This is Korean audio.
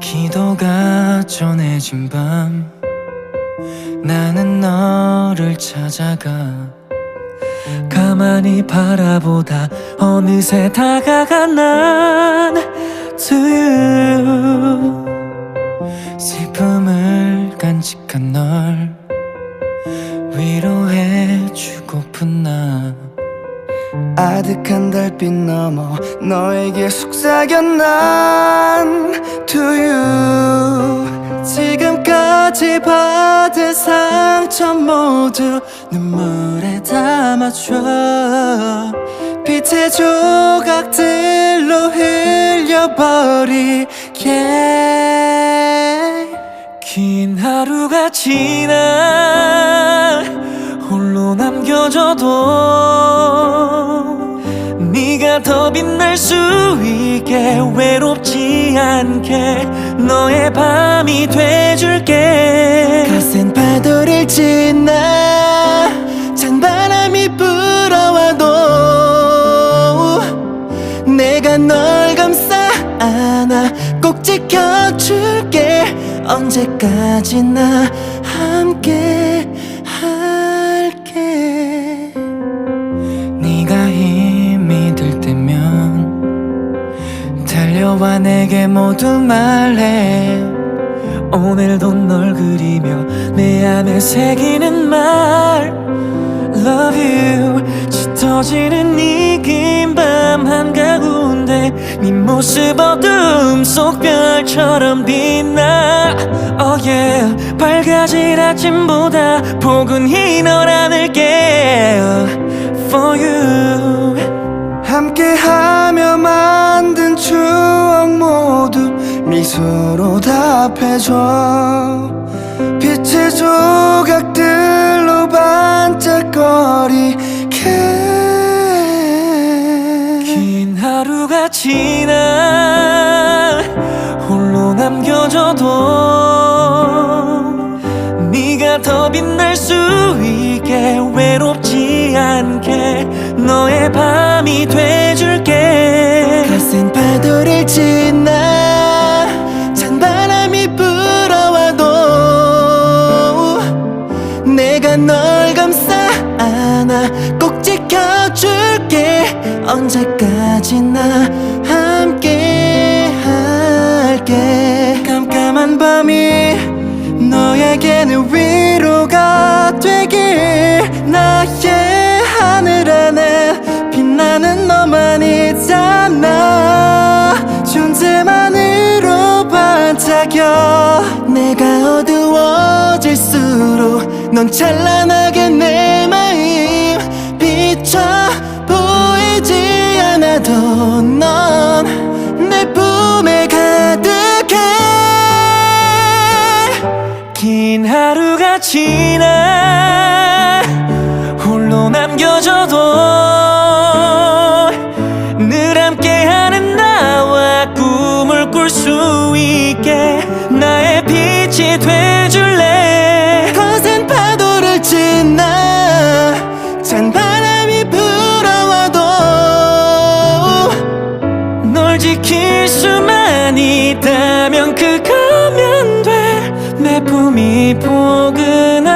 기도가 전해진 밤 나는 너를 찾아가 가만히 바라보다 어느새 다가간 난 to you 슬픔을 간직한 널 위로해주고픈 나 아득한 달빛 너머 너에게 속삭연 난 to you. 지금까지 받은 상처 모두 눈물에 담아줘. 빛의 조각들로 흘려버리게. 긴 하루가 지나 홀로 남겨져도 더 빛날 수 있게 외롭지 않게 너의 밤이 돼줄게. 거센 파도를 지나 찬 바람이 불어와도 내가 널 감싸 안아 꼭 지켜줄게. 언제까지나 함께 달려와 내게 모두 말해. 오늘도 널 그리며 내 안에 새기는 말. Love you. 짙어지는 이긴 밤 한가운데 네 모습 어둠 속 별처럼 빛나. Oh yeah. 밝아질 아침보다 포근히 널 안을게 For you. 함께하며 모두 미소로 답해줘. 빛의 조각들로 반짝거리게 긴 하루가 지나 홀로 남겨져도 네가 더 빛날 수 있게 외롭지 않게 너의 밤이 돼 널 감싸 안아 꼭 지켜줄게. 언제까지나 함께 할게. 깜깜한 밤이 너에게는 위로가 되길 나의 하늘 안에 빛나는 너만 있잖아. 존재만으로 반짝여. 내가 어두워질수록 넌 찬란하게 내 마음 비춰 보이지 않아도 넌 내 품에 가득해. 긴 하루가 지나 널 지킬 수만 있다면 그거면 돼. 내 품이 포근한 밤